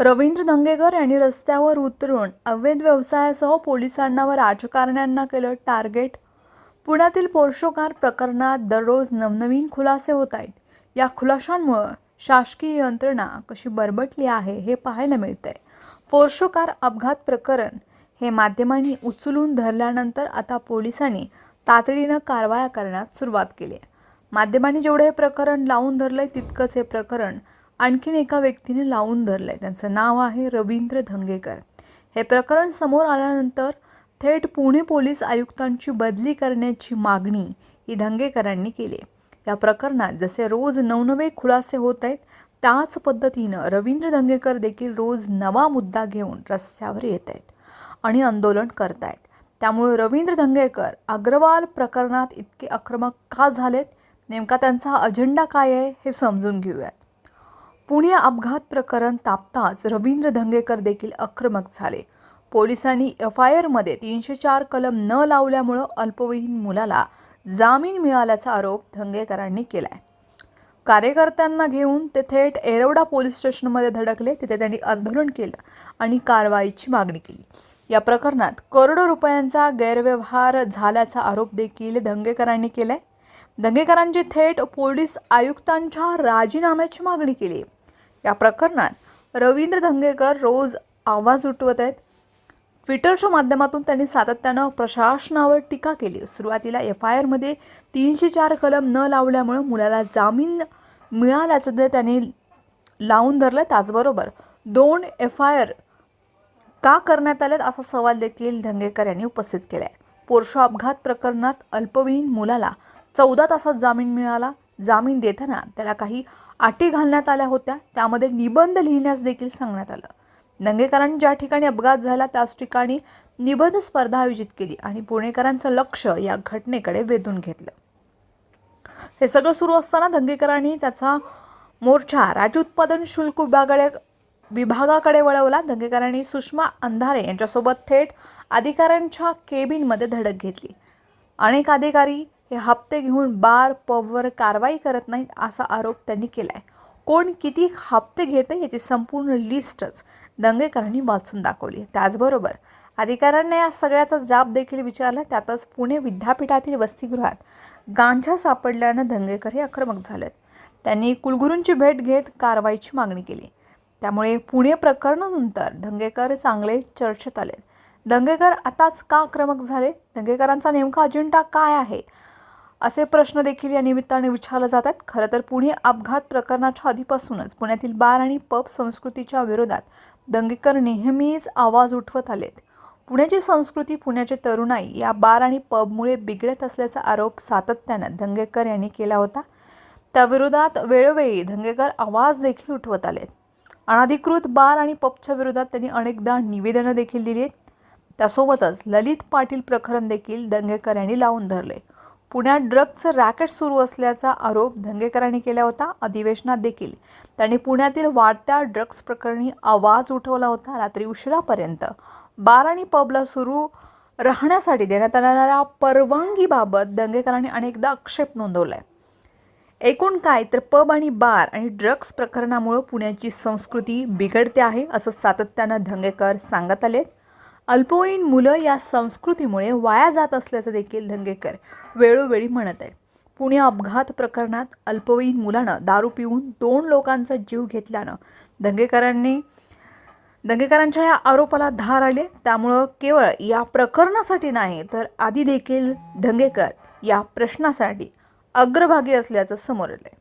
रवींद्र धंगेकर यांनी रस्त्यावर उतरून अवैध व्यवसायासह पोलिसांना व राजकारण्यांना केलं टार्गेट. पुण्यातील पोर्शोकार प्रकरणात दररोज नवनवीन खुलासे होत आहेत. या खुलाशांमुळं शासकीय यंत्रणा कशी बरबटली आहे हे पाहायला मिळतंय. पोर्शोकार अपघात प्रकरण हे माध्यमांनी उचलून धरल्यानंतर आता पोलिसांनी तातडीनं कारवाया करण्यास सुरुवात केली आहे. माध्यमांनी जेवढं हे प्रकरण लावून धरलंय तितकंच हे प्रकरण आणखीन एका व्यक्तीने लावून धरलं आहे त्यांचं नाव आहे रवींद्र धंगेकर. हे प्रकरण समोर आल्यानंतर थेट पुणे पोलीस आयुक्तांची बदली करण्याची मागणी ही धंगेकरांनी केली. या प्रकरणात जसे रोज नवनवे खुलासे होत आहेत त्याच पद्धतीनं रवींद्र धंगेकर देखील रोज नवा मुद्दा घेऊन रस्त्यावर येत आहेत आणि आंदोलन करत आहेत त्यामुळे रवींद्र धंगेकर अग्रवाल प्रकरणात इतके आक्रमक का झालेत? नेमका त्यांचा अजेंडा काय आहे हे समजून घेऊयात. पुणे अपघात प्रकरण तापताच रवींद्र धंगेकर देखील आक्रमक झाले. पोलिसांनी एफ आय आरमध्ये तीनशे चार कलम न लावल्यामुळं अल्पवयीन मुलाला जामीन मिळाल्याचा आरोप धंगेकरांनी केलाय. कार्यकर्त्यांना घेऊन ते थेट एरवडा पोलीस स्टेशनमध्ये धडकले तिथे त्यांनी आंदोलन केलं आणि कारवाईची मागणी केली. या प्रकरणात करोडो रुपयांचा गैरव्यवहार झाल्याचा आरोप देखील दंगेकरांनी केलाय. दंगेकरांची थेट पोलीस आयुक्तांच्या राजीनाम्याची मागणी केली. या प्रकरणात रवींद्र धंगेकर रोज आवाज उठवत आहेत. ट्विटरच्या माध्यमातून त्यांनी सातत्यानं प्रशासनावर टीका केली. सुरुवातीला एफ आय आरमध्ये तीनशे चार कलम न लावल्यामुळं मुलाला जामीन मिळाल्याचं त्यांनी लावून धरलं. त्याचबरोबर दोन एफ आय आर का करण्यात आल्यात असा सवाल देखील धंगेकर यांनी उपस्थित केला आहे पोर्शो अपघात प्रकरणात अल्पवयीन मुलाला चौदा तासात जामीन मिळाला. जामीन देताना त्याला काही अटी घालण्यात आल्या होत्या. त्यामध्ये निबंध लिहिण्यास देखील सांगण्यात आलं. दंगेकरांनी ज्या ठिकाणी अपघात झाला त्याच ठिकाणी निबंध स्पर्धा आयोजित केली आणि पुणेकरांचं लक्ष या घटनेकडे वेधून घेतलं. हे सगळं सुरू असताना दंगेकरांनी त्याचा मोर्चा राज्य उत्पादन शुल्क विभागाकडे विभागाकडे वळवला. दंगेकरांनी सुषमा अंधारे यांच्यासोबत थेट अधिकाऱ्यांच्या केबिनमध्ये धडक घेतली. अनेक अधिकारी हे हप्ते घेऊन बार पबवर कारवाई करत नाहीत असा आरोप त्यांनी केला आहे कोण किती हप्ते घेते याची संपूर्ण लिस्टच दंगेकरांनी वाचून दाखवली त्याचबरोबर अधिकाऱ्यांना या सगळ्याचा जाब देखील विचारला. त्यातच पुणे विद्यापीठातील वसतिगृहात गांजा सापडल्यानं दंगेकर हे आक्रमक झालेत. त्यांनी कुलगुरूंची भेट घेत कारवाईची मागणी केली. त्यामुळे पुणे प्रकरणानंतर दंगेकर चांगले चर्चेत आले दंगेकर आताच का आक्रमक झाले? दंगेकरांचा नेमका अजेंडा काय आहे? असे प्रश्न देखील या निमित्ताने विचारले जातात खरं तर पुणे अपघात प्रकरणाच्या आधीपासूनच पुण्यातील बार आणि पब संस्कृतीच्या विरोधात दंगेकर नेहमीच आवाज उठवत आलेत. पुण्याची संस्कृती पुण्याची तरुणाई या बार आणि पबमुळे बिघडत असल्याचा आरोप सातत्यानं दंगेकर यांनी केला होता. त्याविरोधात वेळोवेळी दंगेकर आवाज देखील उठवत आलेत. अनधिकृत बार आणि पबच्या विरोधात त्यांनी अनेकदा निवेदनं देखील दिली आहेत. त्यासोबतच ललित पाटील प्रकरण देखील दंगेकर यांनी लावून धरले. पुण्यात ड्रग्जचं रॅकेट सुरू असल्याचा आरोप धंगेकरांनी केला होता. अधिवेशनात देखील त्यांनी पुण्यातील वाढत्या ड्रग्ज प्रकरणी आवाज उठवला होता रात्री उशिरापर्यंत. बार आणि पबला सुरू राहण्यासाठी देण्यात येणाऱ्या परवानगीबाबत दंगेकरांनी अनेकदा आक्षेप नोंदवलाय. एकूण काय तर पब आणि बार आणि ड्रग्ज प्रकरणामुळं पुण्याची संस्कृती बिघडते आहे असं सातत्यानं धंगेकर सांगत आले अल्पवयीन मुलं या संस्कृतीमुळे वाया जात असल्याचं देखील धंगेकर वेळोवेळी म्हणत आहे पुणे अपघात प्रकरणात अल्पवयीन मुलानं दारू पिऊन दोन लोकांचा जीव घेतल्यानं दंगेकरांनी दंगेकरांच्या या आरोपाला धार आले. त्यामुळं केवळ या प्रकरणासाठी नाही तर आधी देखील दंगेकर या प्रश्नासाठी अग्रभागी असल्याचं समोर आहे